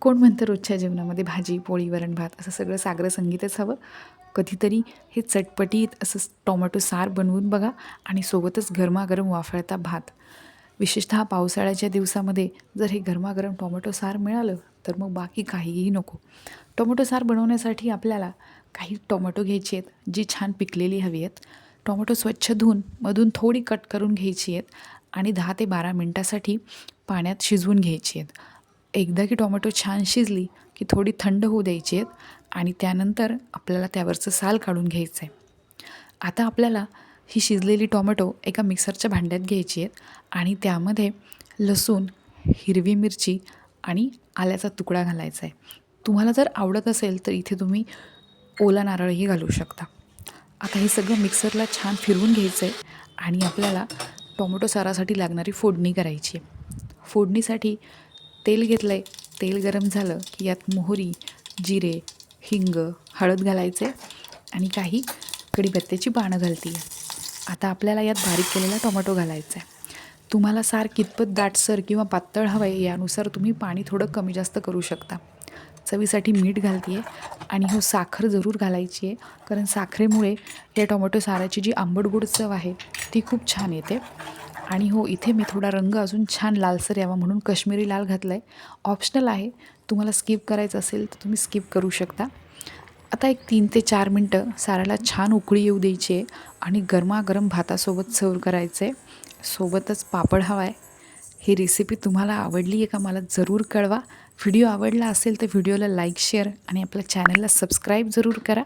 कोण म्हणतं रोजच्या जेवणामध्ये भाजी पोळी वरण भात? असं सगळं सागरं संगीतच हवं. कधीतरी हे चटपटीत असं टोमॅटो सार बनवून बघा आणि सोबतच गरमागरम वाफळता भात. विशेषतः पावसाळ्याच्या दिवसामध्ये जर हे गरमागरम टोमॅटो सार मिळालं तर मग बाकी काहीही नको. टोमॅटो सार बनवण्यासाठी आपल्याला काही टोमॅटो घ्यायची आहेत जी छान पिकलेली हवी आहेत. टोमॅटो स्वच्छ धुवून मधून थोडी कट करून घ्यायची आहेत आणि दहा ते बारा मिनटासाठी पाण्यात शिजवून घ्यायची आहेत. एकदा की टोमॅटो छान शिजली की थोडी थंड होऊ द्यायची आहेत आणि त्यानंतर आपल्याला त्यावरचं साल काढून घ्यायचं आहे. आता आपल्याला ही शिजलेली टोमॅटो एका मिक्सरच्या भांड्यात घ्यायची आहेत आणि त्यामध्ये लसूण हिरवी मिरची आणि आल्याचा तुकडा घालायचा आहे. तुम्हाला जर आवडत असेल तर इथे तुम्ही ओला नारळही घालू शकता. आता हे सगळं मिक्सरला छान फिरवून घ्यायचं आहे आणि आपल्याला टोमॅटो सारासाठी लागणारी फोडणी करायची आहे. फोडणीसाठी तेल घेतलं आहे तेल गरम झालं की यात मोहरी जिरे हिंग हळद घालायचे आणि काही कढीपत्त्याची पानं घालते आता आपल्याला यात बारीक केलेला टोमॅटो घालायचा आहे तुम्हाला सार कितपत दाटसर किंवा पातळ हवं आहे यानुसार तुम्ही पाणी थोडं कमी जास्त करू शकता. चवीसाठी मीठ घालते आहे आणि हो साखर जरूर घालायची आहे कारण साखरेमुळे या टोमॅटो साराची जी आंबट गोड चव आहे ती खूप छान येते. आणि हो इथे मी थोडा रंग अजून छान लालसर यावा म्हणून कश्मीरी लाल घातला आहे ऑप्शनल आहे. तुम्हाला स्किप करायचं असेल तर तुम्ही स्किप करू शकता. आता एक तीन ते चार मिनटं साराला छान उकळी येऊ द्यायची आहे आणि गरमागरम भातासोबत सर्व करायचं आहे सोबतच पापड हवा आहे ही रेसिपी तुम्हाला आवडली आहे का मला जरूर कळवा. व्हिडिओ आवडला असेल तर व्हिडिओला लाईक शेअर आणि आपल्या चॅनलला सबस्क्राईब जरूर करा.